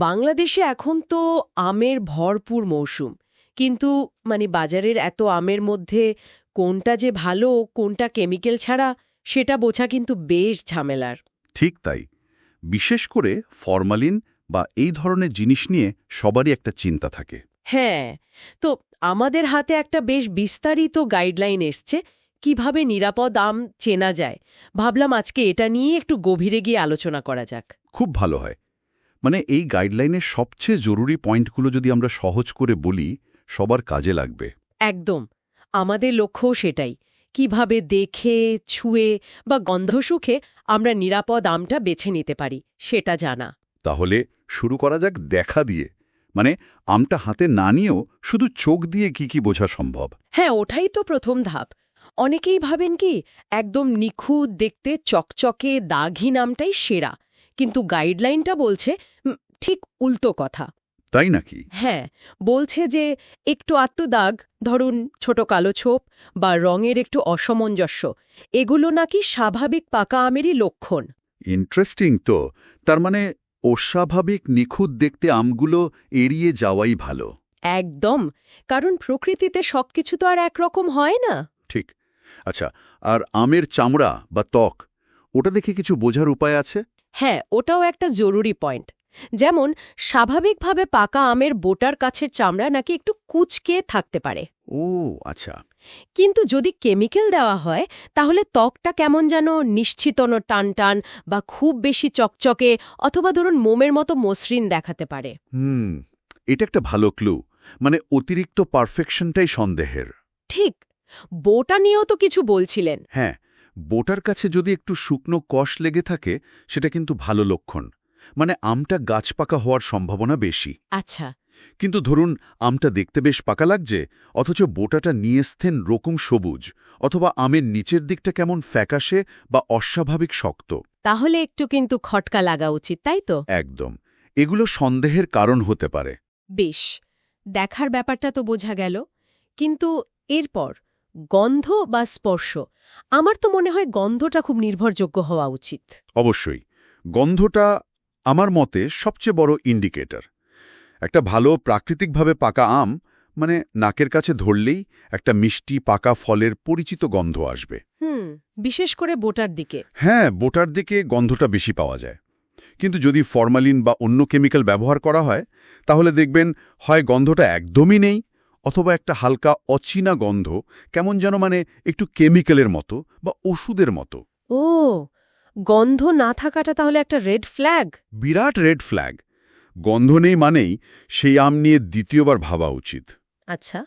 বাংলাদেশে এখন তো আমের ভরপুর মৌসুম। কিন্তু মানে বাজারের এত আমের মধ্যে কোনটা যে ভালো কোনটা কেমিক্যাল ছাড়া সেটা বোঝা কিন্তু বেশ ঝামেলার। ঠিক তাই। বিশেষ করে ফরমালিন বা এই ধরনের জিনিস নিয়ে সবারই একটা চিন্তা থাকে। হ্যাঁ তো আমাদের হাতে একটা বেশ বিস্তারিত গাইডলাইন এসছে কীভাবে নিরাপদ আম চেনা যায়। ভাবলাম আজকে এটা নিয়ে একটু গভীরে গিয়ে আলোচনা করা যাক। খুব ভালো হয়। মানে এই গাইডলাইনের সবচেয়ে জরুরি পয়েন্টগুলো যদি আমরা সহজ করে বলি সবার কাজে লাগবে। একদম। আমাদের লক্ষ্যও সেটাই। কীভাবে দেখে ছুঁয়ে বা গন্ধ সুখে আমরা নিরাপদ আমটা বেছে নিতে পারি সেটা জানা। তাহলে শুরু করা যাক দেখা দিয়ে। মানে আমটা হাতে না নিয়েও শুধু চোখ দিয়ে কি কি বোঝা সম্ভব? হ্যাঁ ওঠাই তো প্রথম ধাপ। অনেকেই ভাবেন কি একদম নিখুঁত দেখতে চকচকে দাঘি নামটাই সেরা। কিন্তু গাইডলাইনটা বলছে ঠিক উল্টো কথা। তাই নাকি? হ্যাঁ বলছে যে একটু আত্মদাগ ধরুন ছোট কালো ছোপ বা রঙের একটু অসামঞ্জস্য এগুলো নাকি স্বাভাবিক পাকা আমেরই লক্ষণ। ইন্টারেস্টিং তো তার মানে অস্বাভাবিক নিখুঁত দেখতে আমগুলো এড়িয়ে যাওয়াই ভালো। একদম কারণ প্রকৃতিতে সবকিছু তো আর একরকম হয় না। ঠিক আচ্ছা আর আমের চামড়া বা ত্বক ওটা দেখে কিছু বোঝার উপায় আছে? হ্যাঁ ওটাও একটা জরুরি পয়েন্ট যেমন স্বাভাবিকভাবে পাকা আমের বোটার কাছের চামড়া নাকি একটু কুচকে থাকতে পারে। ও আচ্ছা। কিন্তু যদি কেমিক্যাল দেওয়া হয় তাহলে ত্বকটা কেমন যেন নিশ্চিতন টান টান বা খুব বেশি চকচকে অথবা ধরুন মোমের মতো মসৃণ দেখাতে পারে। হুম এটা একটা ভালো ক্লু মানে অতিরিক্ত পারফেকশনটাই সন্দেহের। ঠিক। বোটা নিয়েও তো কিছু বলছিলেন। হ্যাঁ বোটার কাছে যদি একটু শুকনো কষ লেগে থাকে সেটা কিন্তু ভালো লক্ষণ। মানে আমটা গাছ পাকা হওয়ার সম্ভাবনা বেশি। আচ্ছা। কিন্তু ধরুন আমটা দেখতে বেশ পাকা লাগছে অথচ বোটাটা নিয়ে নিয়েস্থেন রকম সবুজ অথবা আমের নিচের দিকটা কেমন ফ্যাকাশে বা অস্বাভাবিক শক্ত। তাহলে একটু কিন্তু খটকা লাগা উচিত তাই তো? একদম। এগুলো সন্দেহের কারণ হতে পারে। বেশ। দেখার ব্যাপারটা তো বোঝা গেল। কিন্তু এরপর গন্ধ বা স্পর্শ আমার তো মনে হয় গন্ধটা খুব নির্ভরযোগ্য হওয়া উচিত। অবশ্যই গন্ধটা আমার মতে সবচেয়ে বড় ইন্ডিকেটর একটা ভালো প্রাকৃতিকভাবে পাকা আম মানে নাকের কাছে ধরলেই একটা মিষ্টি পাকা ফলের পরিচিত গন্ধ আসবে। হুম বিশেষ করে বোটার দিকে। হ্যাঁ বোটার দিকে গন্ধটা বেশি পাওয়া যায়। কিন্তু যদি ফরমালিন বা অন্য কেমিক্যাল ব্যবহার করা হয় তাহলে দেখবেন হয় গন্ধটা একদমই নেই অথবা একটা হালকা অচীনা গন্ধ কেমন যেন মানে একটু কেমিক্যালের মতো বা ওষুধের মতো। ও গন্ধ না থাকাটা তাহলে একটা রেড ফ্ল্যাগ? বিরাট রেড ফ্ল্যাগ। গন্ধ নেই মানেই সেই আম নিয়ে দ্বিতীয়বার ভাবা উচিত। আচ্ছা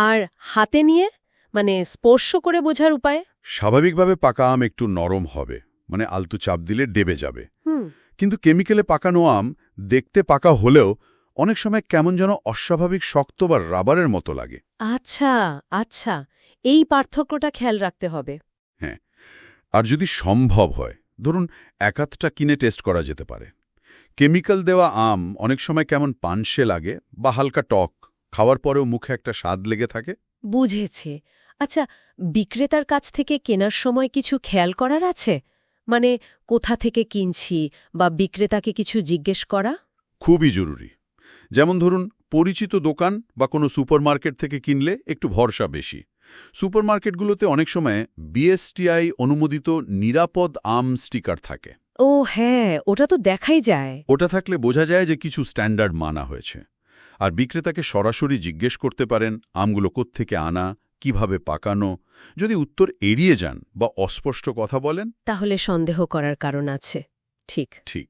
আর হাতে নিয়ে? মানে স্পর্শ করে বোঝার উপায়? স্বাভাবিকভাবে পাকা আম একটু নরম হবে মানে আলতু চাপ দিলে ডেবে যাবে। কিন্তু কেমিক্যালে পাকানো আম দেখতে পাকা হলেও অনেক সময় কেমন যেন অস্বাভাবিক শক্ত বা রাবারের মতো লাগে। আচ্ছা আচ্ছা এই পার্থক্যটা খেয়াল রাখতে হবে। হ্যাঁ আর যদি সম্ভব হয় ধরুন একাতটা কিনে টেস্ট করা যেতে পারে। কেমিক্যাল দেওয়া আম অনেক সময় কেমন পানসে লাগে বা হালকা টক খাওয়ার পরেও মুখে একটা স্বাদ লেগে থাকে। বুঝেছে। আচ্ছা বিক্রেতার কাছ থেকে কেনার সময় কিছু খেয়াল করার আছে? মানে কোথা থেকে কিনছি বা বিক্রেতাকে কিছু জিজ্ঞেস করা? খুবই জরুরি। যেমন ধরুন পরিচিত দোকান বা কোনো সুপারমার্কেট থেকে কিনলে একটু ভরসা বেশি। সুপারমার্কেটগুলোতে অনেক সময় বিএসটিআই অনুমোদিত নিরাপদ আম স্টিকার থাকে। ও হ্যাঁ ওটা তো দেখাই যায়। ওটা থাকলে বোঝা যায় যে কিছু স্ট্যান্ডার্ড মানা হয়েছে। আর বিক্রেতাকে সরাসরি জিজ্ঞেস করতে পারেন আমগুলো কোত্থেকে আনা কীভাবে পাকানো? যদি উত্তর এড়িয়ে যান বা অস্পষ্ট কথা বলেন। তাহলে সন্দেহ করার কারণ আছে। ঠিক। ঠিক।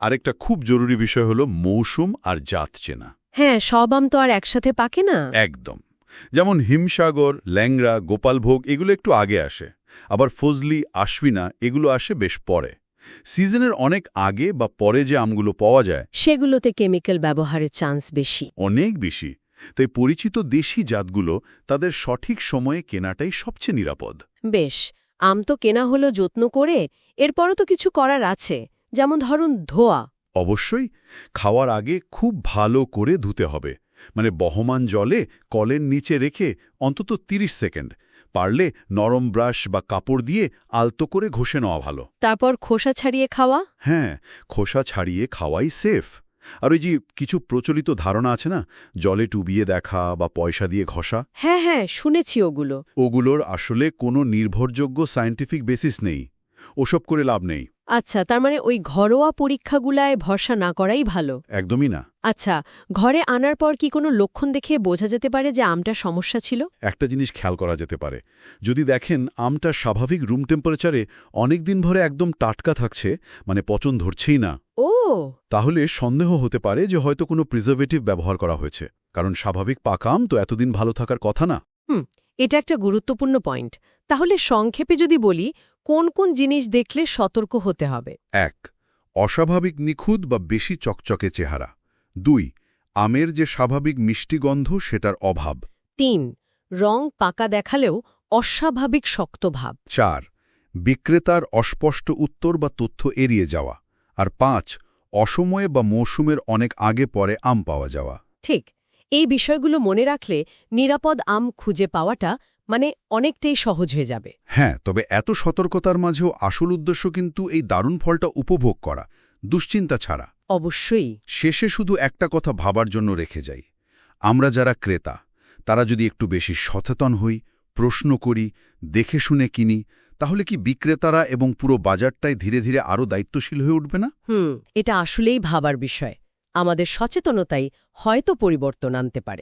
আরেকটা খুব জরুরি বিষয় হলো মৌসুম আর জাত চেনা। হ্যাঁ সব আম তো আর একসাথে পাকে না? একদম। যেমন হিমসাগর ল্যাংরা গোপালভোগ এগুলো একটু আগে আসে। আবার ফজলি আশ্বিনা এগুলো আসে বেশ পরে। সিজনের অনেক আগে বা পরে যে আমগুলো পাওয়া যায় সেগুলোতে কেমিক্যাল ব্যবহারের চান্স বেশি। অনেক বেশি। তাই পরিচিত দেশি জাতগুলো তাদের সঠিক সময়ে কেনাটাই সবচেয়ে নিরাপদ। বেশ আম তো কেনা হলো যত্ন করে এরপরও তো কিছু করার আছে। যেমন ধরুন ধোয়া। অবশ্যই খাওয়ার আগে খুব ভালো করে ধুতে হবে। মানে বহমান জলে কলের নিচে রেখে অন্তত ৩০ সেকেন্ড। পারলে নরম ব্রাশ বা কাপড় দিয়ে আলতো করে ঘষে নেওয়া ভালো। তারপর খোসা ছাড়িয়ে খাওয়া? হ্যাঁ খোসা ছাড়িয়ে খাওয়াই সেফ। আর ওই যে কিছু প্রচলিত ধারণা আছে না? জলে টুবিয়ে দেখা বা পয়সা দিয়ে ঘষা? হ্যাঁ হ্যাঁ শুনেছি ওগুলো। ওগুলোর আসলে কোনো নির্ভরযোগ্য সায়েন্টিফিক বেসিস নেই। ওসব করে লাভ নেই। আচ্ছা তার মানে ওই ঘরোয়া পরীক্ষাগুলায় ভরসা না করাই ভালো? একদমই না। আচ্ছা ঘরে আনার পর কি কোনো লক্ষণ দেখে বোঝা যেতে পারে যে আমটা সমস্যা ছিল? একটা জিনিস খেয়াল করা যেতে পারে। যদি দেখেন আমটা স্বাভাবিক রুম টেম্পারেচারে অনেক দিন ধরে একদম টাটকা থাকছে মানে পচন ধরছেই না। ও! তাহলে সন্দেহ হতে পারে যে হয়তো কোনো প্রিজার্ভেটিভ ব্যবহার করা হয়েছে। কারণ স্বাভাবিক পাকা আম তো এতদিন ভালো থাকার কথা না। হুম এটা একটা গুরুত্বপূর্ণ পয়েন্ট তাহলে সংক্ষেপে যদি বলি কোন কোন জিনিস দেখলে সতর্ক হতে হবে? এক অস্বাভাবিক নিখুঁত বা বেশি চকচকে চেহারা। দুই আমের যে স্বাভাবিক মিষ্টি গন্ধ সেটার অভাব। তিন রং পাকা দেখালেও অস্বাভাবিক শক্ত ভাব। চার বিক্রেতার অস্পষ্ট উত্তর বা তথ্য এড়িয়ে যাওয়া। আর পাঁচ অসময়ে বা মৌসুমের অনেক আগে পরে আম পাওয়া যাওয়া। ঠিক এই বিষয়গুলো মনে রাখলে নিরাপদ আম খুঁজে পাওয়াটা মানে অনেকটাই সহজ হয়ে যাবে। হ্যাঁ তবে এত সতর্কতার মাঝেও আসল উদ্দেশ্য কিন্তু এই দারুণ ফলটা উপভোগ করা দুশ্চিন্তা ছাড়া। অবশ্যই। শেষে শুধু একটা কথা ভাবার জন্য রেখে যাই। আমরা যারা ক্রেতা তারা যদি একটু বেশি সচেতন হই প্রশ্ন করি দেখে শুনে কিনি তাহলে কি বিক্রেতারা এবং পুরো বাজারটাই ধীরে ধীরে আরও দায়িত্বশীল হয়ে উঠবে না? হুম এটা আসলেই ভাবার বিষয়। আমাদের সচেতনতাই হয়তো পরিবর্তন আনতে পারে।